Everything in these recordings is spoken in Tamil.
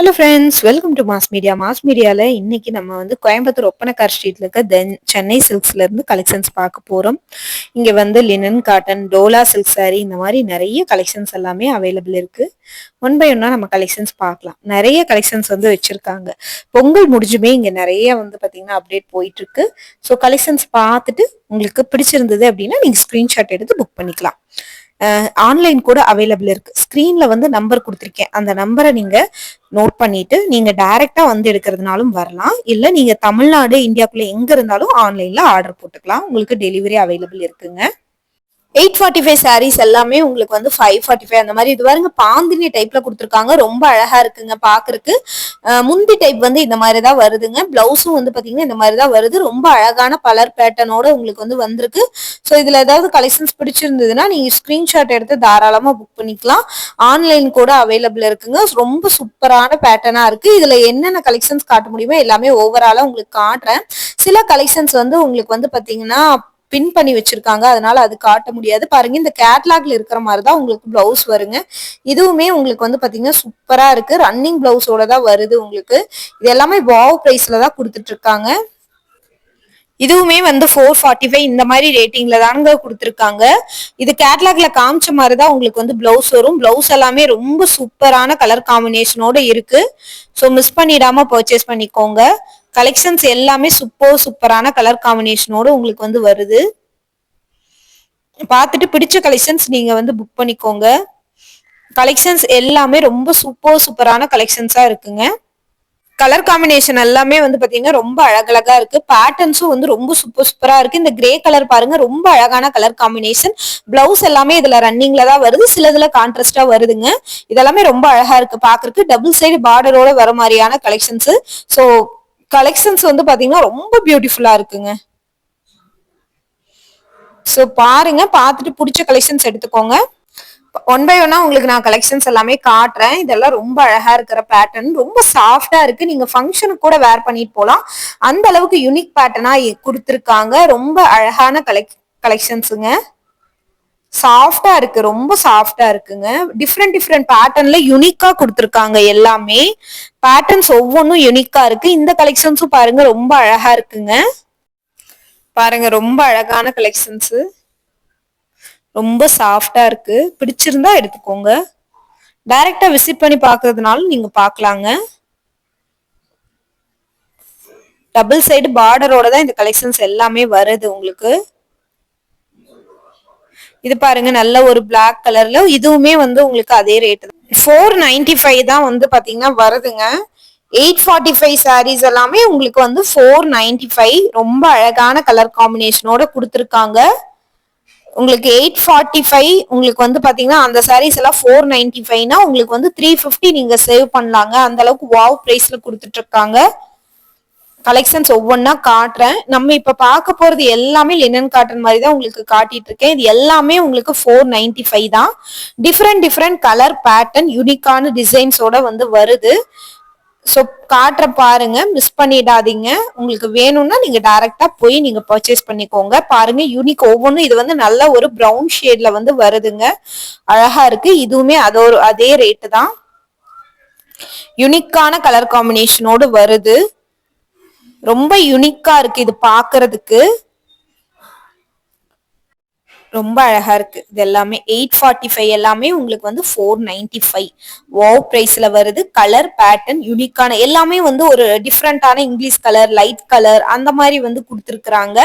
Hello friends welcome to mass media mass மீடியாவில் இன்னைக்கு நம்ம வந்து கோயம்புத்தூர் ஒப்பனக்கார் ஸ்ட்ரீட்ல இருக்க தென் சென்னை சில்க்ஸ்ல இருந்து கலெக்ஷன்ஸ் பார்க்க போறோம். இங்க வந்து linen cotton dola silk saree இந்த மாதிரி நிறைய கலெக்ஷன்ஸ் எல்லாமே அவைலபிள் இருக்கு. ஒன் பை ஒன்னா நம்ம கலெக்ஷன்ஸ் பார்க்கலாம். நிறைய கலெக்ஷன்ஸ் வந்து வச்சிருக்காங்க. பொங்கல் முடிஞ்சுமே இங்க நிறைய வந்து பாத்தீங்கன்னா அப்டேட் போயிட்டு இருக்கு ஸோ கலெக்ஷன்ஸ் பார்த்துட்டு உங்களுக்கு பிடிச்சிருந்தது அப்படின்னா நீங்க ஸ்கிரீன்ஷாட் எடுத்து புக் பண்ணிக்கலாம். ஆன்லைன் கூட அவைலபிள் இருக்கு. ஸ்க்ரீன்ல வந்து நம்பர் கொடுத்துருக்கேன். அந்த நம்பரை நீங்க நோட் பண்ணிட்டு நீங்க டைரக்டா வந்து எடுக்கிறதுனாலும் வரலாம். இல்ல நீங்க தமிழ்நாடு இந்தியாக்குள்ள எங்க இருந்தாலும் ஆன்லைன்ல ஆர்டர் போட்டுக்கலாம். உங்களுக்கு டெலிவரி அவைலபிள் இருக்குங்க. எயிட் ஃபார்ட்டி ஃபைவ் சாரீஸ் எல்லாமே உங்களுக்கு வந்து ஃபைவ் ஃபார்ட்டி ஃபைவ் அந்த மாதிரி இது பாருங்க பாந்தினி டைப்ல கொடுத்துருக்காங்க. ரொம்ப அழகா இருக்குங்க பாக்குறதுக்கு. முந்தி டைப் வந்து இந்த மாதிரி தான் வருதுங்க. பிளவுஸும் வந்து பாத்தீங்கன்னா இந்த மாதிரி தான் வருது. ரொம்ப அழகான கலர் பேட்டர்னோட உங்களுக்கு வந்து வந்திருக்கு. ஸோ இதுல ஏதாவது கலெக்ஷன்ஸ் பிடிச்சிருந்ததுன்னா நீங்க ஸ்கிரீன்ஷாட் எடுத்து தாராளமா புக் பண்ணிக்கலாம். ஆன்லைன் கூட அவைலபிள் இருக்குங்க. ரொம்ப சூப்பரான பேட்டர்னா இருக்கு. இதுல என்னென்ன கலெக்ஷன்ஸ் காட்ட முடியுமோ எல்லாமே ஓவராலா உங்களுக்கு காட்டுறேன். சில கலெக்ஷன்ஸ் வந்து உங்களுக்கு வந்து பாத்தீங்கன்னா பின் பண்ணி வச்சிருக்காங்க. அதனால அது காட்ட முடியாது. பாருங்க இந்த கேட்லாக்ல இருக்கிற மாதிரி தான் உங்களுக்கு பிளவுஸ் வருங்க. இதுவுமே உங்களுக்கு வந்து பாத்தீங்கன்னா சூப்பரா இருக்கு. ரன்னிங் பிளவுஸோட தான் வருது உங்களுக்கு. இது எல்லாமே வாவ் பிரைஸ்ல தான் கொடுத்துட்டு இருக்காங்க இதுவுமே வந்து ஃபோர் ஃபார்ட்டி ஃபைவ் இந்த மாதிரி ரேட்டிங்ல தாங்க கொடுத்துருக்காங்க. இது கேட்லாக்ல காமிச்ச மாதிரி தான் உங்களுக்கு வந்து பிளவுஸ் வரும். பிளவுஸ் எல்லாமே ரொம்ப சூப்பரான கலர் காம்பினேஷனோட இருக்கு. ஸோ மிஸ் பண்ணிடாம பர்ச்சேஸ் பண்ணிக்கோங்க. கலெக்ஷன்ஸ் எல்லாமே சூப்பர் சூப்பரான கலர் காம்பினேஷனோட உங்களுக்கு வந்து வருது. பார்த்துட்டு பிடிச்ச கலெக்ஷன்ஸ் நீங்க வந்து புக் பண்ணிக்கோங்க. கலெக்ஷன்ஸ் எல்லாமே ரொம்ப சூப்பர் சூப்பரான கலெக்ஷன்ஸா இருக்குங்க. கலர் காம்பினேஷன் எல்லாமே வந்து பாத்தீங்கன்னா ரொம்ப அழகழகா இருக்கு. பேட்டர்ன்ஸும் வந்து ரொம்ப சூப்பர் சூப்பரா இருக்கு. இந்த கிரே கலர் பாருங்க ரொம்ப அழகான கலர் காம்பினேஷன் பிளவுஸ் எல்லாமே இதுல ரன்னிங்ல தான் வருது. சிலதுல கான்ட்ராஸ்டா வருதுங்க. இதெல்லாமே ரொம்ப அழகா இருக்கு. பாக்குறதுக்கு டபுள் சைடு பார்டரோட வர மாதிரியான கலெக்ஷன்ஸ் ஸோ கலெக்ஷன்ஸ் வந்து பாத்தீங்கன்னா ரொம்ப பியூட்டிஃபுல்லா இருக்குங்க. ஸோ பாருங்க பார்த்துட்டு பிடிச்ச கலெக்ஷன்ஸ் எடுத்துக்கோங்க. ஒன் பை ஒன்னா உங்களுக்கு நான் கலெக்ஷன்ஸ் எல்லாமே காட்டுறேன். இதெல்லாம் ரொம்ப அழகா இருக்கிற பேட்டர்ன் ரொம்ப சாஃப்டா இருக்கு. நீங்க ஃபங்க்ஷனுக்கு கூட வேர் பண்ணிட்டு போகலாம் அந்த அளவுக்கு யூனிக் பேட்டர்னா கொடுத்துருக்காங்க. ரொம்ப அழகான கலெக் கலெக்ஷன்ஸுங்க சாஃப்டா இருக்கு ரொம்ப சாஃப்டா இருக்குங்க. டிஃப்ரெண்ட் டிஃப்ரெண்ட் பேட்டர்ன்ல யூனிக்கா கொடுத்துருக்காங்க எல்லாமே. பேட்டர்ன்ஸ் ஒவ்வொன்றும் யூனிக்கா இருக்கு. இந்த கலெக்ஷன்ஸும் பாருங்க ரொம்ப அழகா இருக்குங்க. பாருங்க ரொம்ப அழகான கலெக்ஷன்ஸ் ரொம்ப சாஃப்டா இருக்கு. பிடிச்சிருந்தா எடுத்துக்கோங்க. டைரக்டா விசிட் பண்ணி பாக்குறதுனால நீங்க பார்க்கலாங்க டபுள் சைடு பார்டரோட தான் இந்த கலெக்ஷன்ஸ் எல்லாமே வருது உங்களுக்கு. இது பாருங்க நல்ல ஒரு பிளாக் கலர்ல இதுவுமே வந்து உங்களுக்கு அதே ரேட் தான். ஃபோர் நைன்டி ஃபைவ் தான் வந்து பாத்தீங்கன்னா வருதுங்க. எயிட் ஃபார்ட்டி ஃபைவ் சாரீஸ் எல்லாமே உங்களுக்கு வந்து ஃபோர் நைன்டி ஃபைவ் ரொம்ப அழகான கலர் காம்பினேஷனோட கொடுத்துருக்காங்க. உங்களுக்கு எயிட் ஃபார்ட்டி ஃபைவ் உங்களுக்கு வந்து பாத்தீங்கன்னா அந்த சாரீஸ் எல்லாம் ஃபோர் நைன்டி ஃபைவ்னா உங்களுக்கு வந்து த்ரீ ஃபிஃப்டி நீங்க சேவ் பண்ணலாங்க. அந்த அளவுக்கு வாவ் பிரைஸ்ல கொடுத்துட்டு இருக்காங்க. கலெக்ஷன்ஸ் ஒவ்வொன்றா காட்டுறேன். நம்ம இப்போ பார்க்க போகிறது எல்லாமே லினன் காட்டன் மாதிரி தான் உங்களுக்கு காட்டிட்டு இருக்கேன். இது எல்லாமே உங்களுக்கு ஃபோர் நைன்டி ஃபைவ் தான் டிஃப்ரெண்ட் டிஃப்ரெண்ட் கலர் பேட்டர்ன் யூனிக்கான டிசைன்ஸோட வந்து வருது. ஸோ காட்டுற பாருங்க மிஸ் பண்ணிடாதீங்க. உங்களுக்கு வேணும்னா நீங்க டைரக்டா போய் நீங்க பர்ச்சேஸ் பண்ணிக்கோங்க. பாருங்க யூனிக் ஒவ்வொன்றும் இது வந்து நல்ல ஒரு ப்ரௌன் ஷேட்ல வந்து வருதுங்க. அழகா இருக்கு. இதுவுமே அதோ அதே ரேட்டு தான். யூனிக்கான கலர் காம்பினேஷனோடு வருது. ரொம்ப யுனிக்கா இருக்கு இது பாக்குறதுக்கு. ரொம்ப அழகா இருக்கு. இது எல்லாமே எயிட் ஃபார்ட்டி ஃபைவ் எல்லாமே உங்களுக்கு வந்து ஃபோர் நைன்டி ஃபைவ் வாவ் பிரைஸ்ல வருது. கலர் பேட்டர்ன் யூனிக்கான எல்லாமே வந்து ஒரு டிஃப்ரெண்டான இங்கிலீஷ் கலர் லைட் கலர் அந்த மாதிரி வந்து கொடுத்துருக்குறாங்க.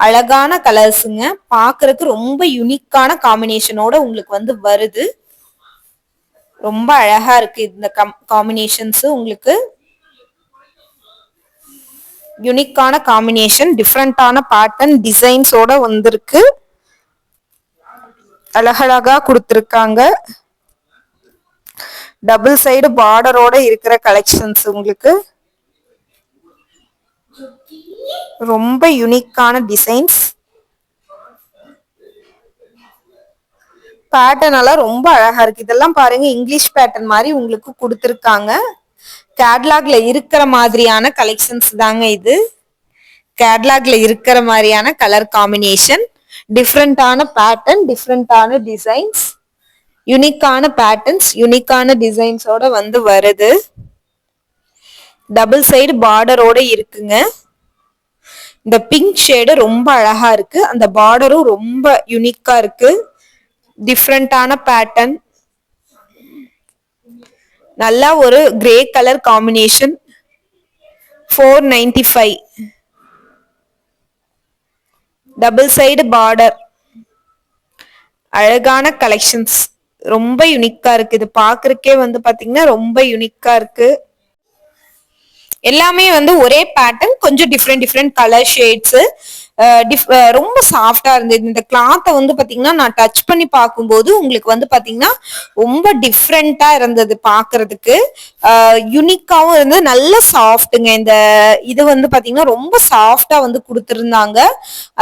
அழகான கலர்ஸுங்க பாக்குறதுக்கு ரொம்ப யூனிக்கான காம்பினேஷனோட உங்களுக்கு வந்து வருது. ரொம்ப அழகா இருக்கு இந்த காம்பினேஷன்ஸ் உங்களுக்கு. யூனிக்கான காம்பினேஷன் டிஃப்ரெண்டான பேட்டர்ன் டிசைன்ஸோட வந்திருக்கு. அழகழகா கொடுத்துருக்காங்க. டபுள் சைடு பார்டரோட இருக்கிற கலெக்ஷன்ஸ் உங்களுக்கு. ரொம்ப யூனிக்கான டிசைன்ஸ் பேட்டர்ன் எல்லாம் ரொம்ப அழகா இருக்கு. இதெல்லாம் பாருங்க இங்கிலீஷ் பேட்டர்ன் மாதிரி உங்களுக்கு கொடுத்துருக்காங்க. கேட்லாக்ல இருக்கிற மாதிரியான கலெக்ஷன்ஸ் தாங்க இது. கேட்லாக்ல இருக்கிற மாதிரியான கலர் காம்பினேஷன் டிஃப்ரெண்டான பேட்டர்ன் டிஃப்ரெண்டான டிசைன்ஸ் யுனிக்கான பேட்டர்ன்ஸ் யுனிக்கான டிசைன்ஸோட வந்து வருது. டபுள் சைடு பார்டரோட இருக்குங்க. இந்த பிங்க் ஷேடு ரொம்ப அழகா இருக்கு. அந்த பார்டரும் ரொம்ப யூனிக்கா இருக்கு. டிஃப்ரெண்டான பேட்டர்ன் நல்லா ஒரு grey colour combination four ninety five double side border அழகான கலெக்ஷன்ஸ் ரொம்ப யுனிக்கா இருக்கு. இது பாக்குறக்கே வந்து பாத்தீங்கன்னா ரொம்ப யுனிக்கா இருக்கு. எல்லாமே வந்து ஒரே பேட்டர்ன் கொஞ்சம் டிஃப்ரெண்ட் டிஃப்ரெண்ட் கலர் ஷேட்ஸ் ரொம்ப சாஃப்டா இருந்தது. இந்த கிளாத்தை வந்து பாத்தீங்கன்னா நான் டச் பண்ணி பார்க்கும்போது உங்களுக்கு வந்து பாத்தீங்கன்னா ரொம்ப டிஃப்ரெண்டா இருந்தது பாக்குறதுக்கு யுனிக்காவும் இருந்தது. நல்ல சாஃப்ட்டுங்க இந்த இது வந்து பாத்தீங்கன்னா ரொம்ப சாஃப்டா வந்து கொடுத்துருந்தாங்க.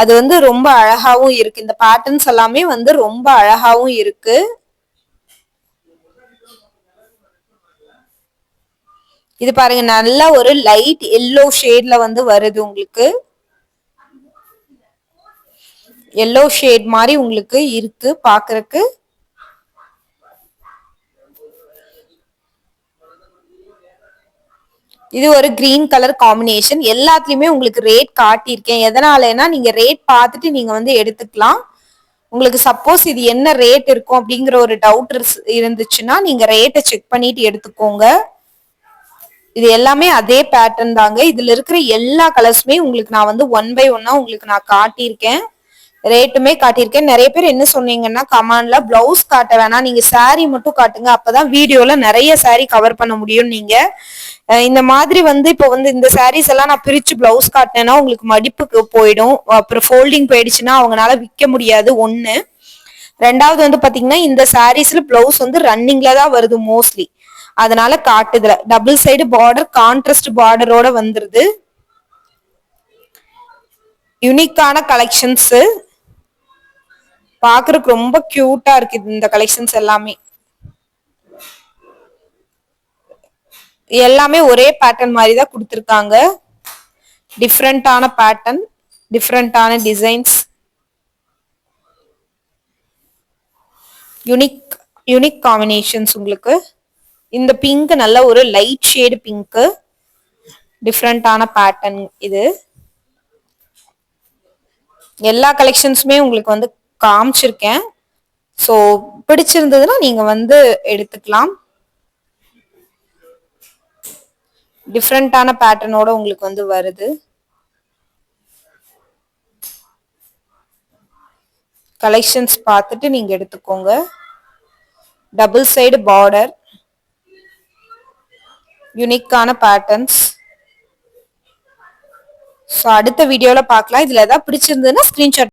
அது வந்து ரொம்ப அழகாவும் இருக்கு. இந்த பேட்டர்ன்ஸ் எல்லாமே வந்து ரொம்ப அழகாவும் இருக்கு. இது பாருங்க. நல்ல ஒரு லைட் எல்லோ ஷேட்ல வந்து வருது உங்களுக்கு. எல்லோ ஷேட் மாதிரி உங்களுக்கு இருக்கு பாக்குறக்கு இது ஒரு கிரீன் கலர் காம்பினேஷன் எல்லாத்துலயுமே உங்களுக்கு ரேட் காட்டியிருக்கேன். எதனாலனா நீங்க ரேட் பார்த்துட்டு நீங்க வந்து எடுத்துக்கலாம். உங்களுக்கு சப்போஸ் இது என்ன ரேட் இருக்கும் அப்படிங்கிற ஒரு டவுட் இருந்துச்சுன்னா நீங்க ரேட்டை செக் பண்ணிட்டு எடுத்துக்கோங்க. இது எல்லாமே அதே பேட்டர்ன் தாங்க. இதுல இருக்கிற எல்லா கலர்ஸுமே உங்களுக்கு நான் வந்து ஒன் பை ஒன்னா உங்களுக்கு நான் காட்டியிருக்கேன். ரேட்டுமே காட்டியிருக்கேன். நிறைய பேர் என்ன சொன்னீங்கன்னா கமான்ல பிளவுஸ் காட்ட வேணாம். நீங்க சாரி மட்டும் காட்டுங்க. அப்பதான் வீடியோல நிறைய சாரி கவர் பண்ண முடியும் நீங்க. இந்த மாதிரி வந்து இப்போ வந்து இந்த சாரீஸ் எல்லாம் நான் பிரிச்சு பிளவுஸ் காட்டினேன்னா உங்களுக்கு மடிப்புக்கு போயிடும். அப்புறம் ஃபோல்டிங் போயிடுச்சுன்னா அவங்களால விற்க முடியாது. ஒண்ணு. ரெண்டாவது வந்து பாத்தீங்கன்னா இந்த சாரீஸ்ல பிளவுஸ் வந்து ரன்னிங்ல தான் வருது மோஸ்ட்லி அதனால காட்டுதுல. டபுள் சைடு பார்டர் கான்ட்ராஸ்ட் பார்டரோட வந்துருது. யுனிக்கான கலெக்ஷன்ஸ் பாக்குறதுக்கு ரொம்ப கியூட்டா இருக்கு இந்த கலெக்ஷன்ஸ் எல்லாமே. எல்லாமே ஒரே பேட்டர்ன் மாதிரி தான் கொடுத்துருக்காங்க. டிஃப்ரெண்டான பேட்டர்ன் டிஃப்ரெண்டான டிசைன்ஸ் யுனிக் யுனிக் காம்பினேஷன்ஸ் உங்களுக்கு. இந்த பிங்க் நல்ல ஒரு லைட் ஷேடு பிங்க்கு டிஃப்ரெண்டான பேட்டர்ன் இது. எல்லா கலெக்ஷன்ஸுமே உங்களுக்கு வந்து காமிச்சிருக்கேன். ஸோ பிடிச்சிருந்ததுன்னா நீங்க வந்து எடுத்துக்கலாம். டிஃப்ரெண்டான பேட்டர்னோட உங்களுக்கு வந்து வருது. கலெக்ஷன்ஸ் பார்த்துட்டு நீங்க எடுத்துக்கோங்க. டபுள் சைடு பார்டர் யுனிக்கான பேட்டர்ன்ஸ் ஸோ அடுத்த வீடியோவில் பார்க்கலாம். இதில் ஏதாவது பிடிச்சிருந்ததுன்னா ஸ்க்ரீன்ஷாட்